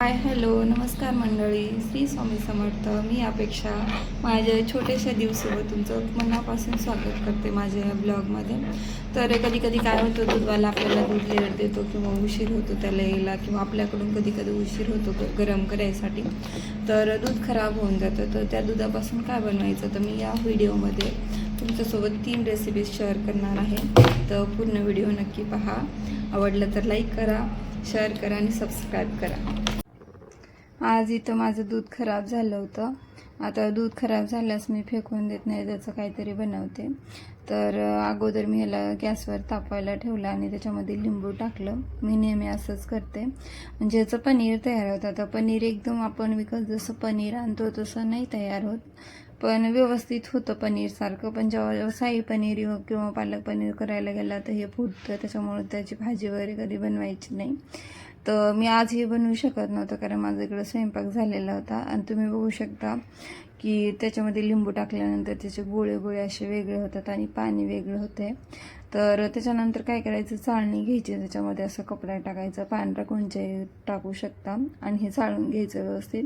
Hi hello नमस्कार मंडळी. श्री स्वामी समर्थ. मी अपेक्षा. माझ्या छोट्याशा दिवसोबत तुमचं मनापासून स्वागत करते माझ्या या ब्लॉगमध्ये. तर कधी कधी काय होतं दूधवाला आपल्याला दूध लेट देतो किंवा उशीर होतो त्याला यायला किंवा आपल्याकडून कधी कधी उशीर होतो गरम करायसाठी. तर दूध खराब होऊन जातं. तर त्या दुधापासून काय बनवायचं? तर मी या व्हिडिओमध्ये तुमच्यासोबत तीन रेसिपीज शेअर करणार आहे. तर पूर्ण व्हिडिओ नक्की पहा. आवडलं तर लाईक करा शेअर करा आणि सबस्क्राईब करा. आज इथं माझं दूध खराब झालं होतं. आता दूध खराब झाल्यास मी फेकून देत नाही त्याचं काहीतरी बनवते. तर अगोदर मी ह्याला गॅसवर तापवायला ठेवलं आणि त्याच्यामध्ये लिंबू टाकलं. मी नेहमी असंच करते. म्हणजे याचं पनीर तयार होतं. आता पनीर एकदम आपण विकत जसं पनीर आणतो तसं नाही तयार होत. पण व्यवस्थित होतं पनीरसारखं पण जेव्हा जेव्हा साई पनीर किंवा- पालक पनीर करायला गेला तर हे फुटतं. त्याच्यामुळं त्याची भाजी वगैरे कधी बनवायची नाही. तर मी आज हे बनवू शकत नव्हतं कारण माझा इकडं स्वयंपाक झालेला होता. आणि तुम्ही बघू शकता की त्याच्यामध्ये लिंबू टाकल्यानंतर त्याचे गोळे गोळे असे वेगळे होतात आणि पाणी वेगळं होते. तर त्याच्यानंतर काय करायचं चाळणी घ्यायची. त्याच्यामध्ये असं कपडा टाकायचा पांढरा कोणच्याही टाकू शकता. आणि हे चाळून घ्यायचं व्यवस्थित.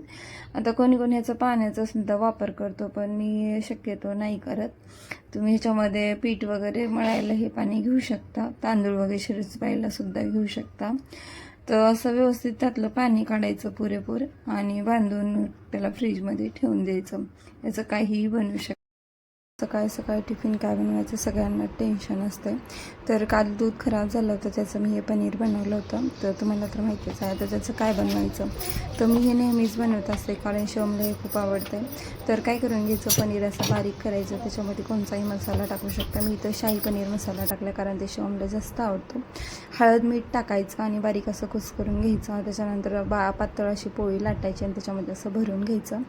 आता कोणी कोणी ह्याचा पाण्याचा सुद्धा वापर करतो पण मी शक्यतो नाही करत. तुम्ही ह्याच्यामध्ये पीठ वगैरे मळायला हे पाणी घेऊ शकता. तांदूळ वगैरे शिरपायला सुद्धा घेऊ शकता. तर असं व्यवस्थित त्यातलं पाणी काढायचं पुरेपूर आणि बांधून त्याला फ्रीजमध्ये ठेवून द्यायचं. याचं काहीही बनवू शकतं सकाळी सकाळी टिफिन काय बनवायचं सगळ्यांना टेन्शन असते. तर काल दूध खराब झालं होतं त्याचं मी हे पनीर बनवलं होतं. तर तुम्हाला तर माहितीच आहे तर त्याचं काय बनवायचं? तर मी हे नेहमीच बनवत असते कारण शिवमला हे खूप आवडते. तर काय करून घ्यायचं? पनीर असं बारीक करायचं त्याच्यामध्ये कोणताही मसाला टाकू शकता. मी इथं शाही पनीर मसाला टाकला कारण ते शिवमला जास्त आवडतो. हळद मीठ टाकायचं आणि बारीक असं कुस करून घ्यायचं. त्याच्यानंतर बा पातळ अशी पोळी लाटायची आणि त्याच्यामध्ये असं भरून घ्यायचं.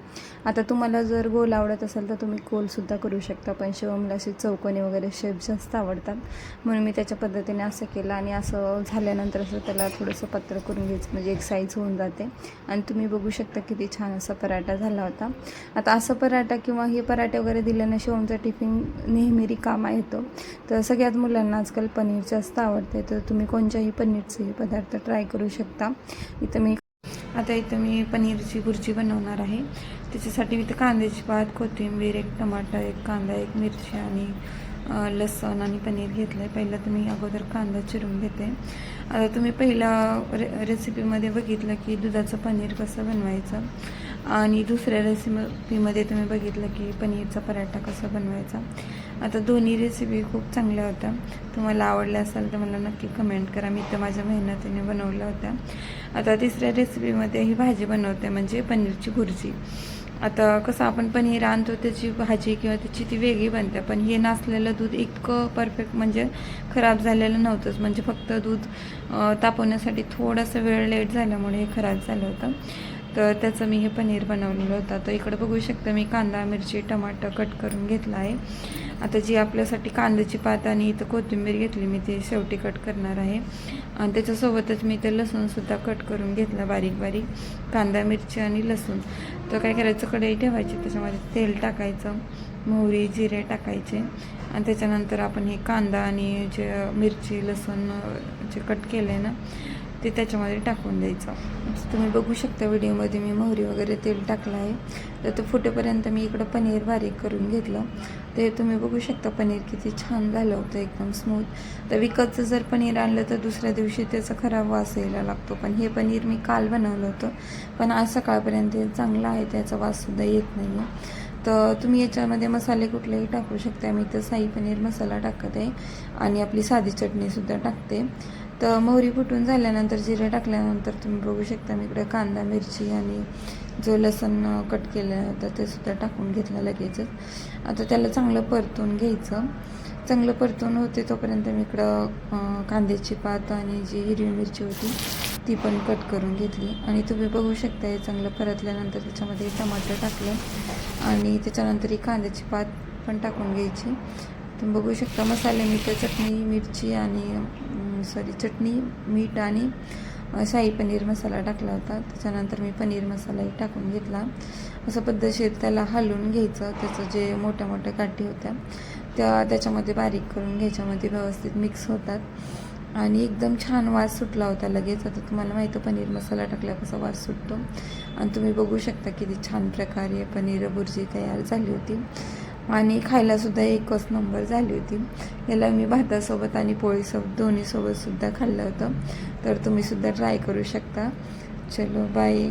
आता तुम्हाला जर गोल आवडत असेल तर तुम्ही गोलसुद्धा करू शकता. पण शिवमला असे चौकोनी वगैरे शेप जास्त आवडतात. म्हणून मी त्याच्या पद्धतीने असं केलं आणि असं झाल्यानंतर असं त्याला थोडंसं पत्र करून घ्यायचं. म्हणजे एक साईज होऊन जाते. आणि तुम्ही बघू शकता किती छान असा पराठा झाला होता. आता असं पराठा किंवा हे पराठे वगैरे दिल्यानं शिवमचा टिफिन नेहमी रिकामा येतो. तर सगळ्यात मुलांना आजकाल पनीर जास्त आवडते. तर तुम्ही कोणत्याही पनीरचे पदार्थ ट्राय करू शकता. इथं मी आता इथं मी पनीरची भुर्जी बनवणार आहे. त्याच्यासाठी मी तर कांद्याची पात कोथिंबीर एक टमाटर एक कांदा एक मिरची आणि लसण लसूण आणि पनीर घेतलं आहे पहिलं तर मी अगोदर कांदा चिरून घेते. आता तुम्ही पहिला रे रेसिपीमध्ये बघितलं की दुधाचं पनीर कसं बनवायचं आणि दुसऱ्या रेसिपीमध्ये तुम्ही बघितलं की पनीरचा पराठा कसा बनवायचा. आता दोन्ही रेसिपी खूप चांगल्या होत्या. तुम्हाला आवडल्या असेल तर मला नक्की कमेंट करा. मी तर माझ्या मेहनतीने बनवल्या होत्या. आता तिसऱ्या रेसिपीमध्ये ही भाजी बनवते म्हणजे पनीरची भुर्जी आता कसं आपण पनीर आणतो त्याची भाजी किंवा त्याची ती वेगळी बनते. पण हे नासलेलं दूध इतकं परफेक्ट म्हणजे खराब झालेलं नव्हतंच. म्हणजे फक्त दूध तापवण्यासाठी थोडासा वेळ लेट झाल्यामुळे हे खराब झालं होतं. तर त्याचं मी हे पनीर बनवलेलं होतं. तर इकडं बघू शकता मी कांदा मिरची टमाटर कट करून घेतला आहे. आता जी आपल्यासाठी कांद्याची पात आणि इथं कोथिंबीर घेतली मी ती शेवटी कट करणार आहे. आणि त्याच्यासोबतच मी ते लसूणसुद्धा कट करून घेतला बारीक बारीक कांदा मिरची आणि लसूण. तर काय करायचं कढई ठेवायची त्याच्यामध्ये तेल टाकायचं मोहरी जिरे टाकायचे. आणि त्याच्यानंतर आपण हे कांदा आणि जे मिरची लसूण जे कट केलं आहे ना ते त्याच्यामध्ये टाकून द्यायचं. तुम्ही बघू शकता व्हिडिओमध्ये मी मोहरी वगैरे तेल टाकलं आहे. तर तो फुटेपर्यंत मी इकडं पनीर बारीक करून घेतलं. ते तुम्ही बघू शकता पनीर किती छान झालं होतं एकदम स्मूथ तर विकतचं जर पनीर आणलं तर दुसऱ्या दिवशी त्याचा खराब वास यायला लागतो. पण हे पनीर मी काल बनवलं होतं. पण आज सकाळपर्यंत हे चांगलं आहे त्याचा वाससुद्धा येत नाही आहे तर तुम्ही याच्यामध्ये मसाले कुठलेही टाकू शकता मी तर साई पनीर मसाला टाकत आहे आणि आपली साधी चटणीसुद्धा टाकते. तर मोहरी फुटून झाल्यानंतर जिरे टाकल्यानंतर तुम्ही बघू शकता मी इकडे कांदा मिरची आणि जो लसण कट केलं होतं ते सुद्धा टाकून घेतलं लगेचच. आता त्याला चांगलं परतून घ्यायचं. चांगलं परतून होते तोपर्यंत मी इकडं कांद्याची पात आणि जी हिरवी मिरची होती ती पण कट करून घेतली. आणि तुम्ही बघू शकता हे चांगलं परतल्यानंतर त्याच्यामध्ये टमाटर टाकलं. आणि त्याच्यानंतर ही कांद्याची पात पण टाकून घ्यायची. तुम्ही बघू शकता मसाले मीठ चटणी मिरची आणि सॉरी चटणी मीठ आणि शाही पनीर मसाला टाकला होता. त्याच्यानंतर मी पनीर मसालाही टाकून घेतला. असं पद्धतशीर त्याला हलवून घ्यायचं. त्याचं जे मोठ्या मोठ्या गाठी होत्या त्या त्याच्यामध्ये बारीक करून घ्यायच्यामध्ये व्यवस्थित मिक्स होतात. आणि एकदम छान वास सुटला होता लगेच. आता तुम्हाला माहिती पनीर मसाला टाकला कसा वास सुटतो. आणि तुम्ही बघू शकता किती छान प्रकारे पनीर भुर्जी तयार झाली होती. आणि खायलासुद्धा एकच नंबर झाली होती. याला मी भातासोबत आणि पोळीसोबत दोन्हीसोबतसुद्धा खाल्लं होतं. तर तुम्हीसुद्धा ट्राय करू शकता. चलो बाय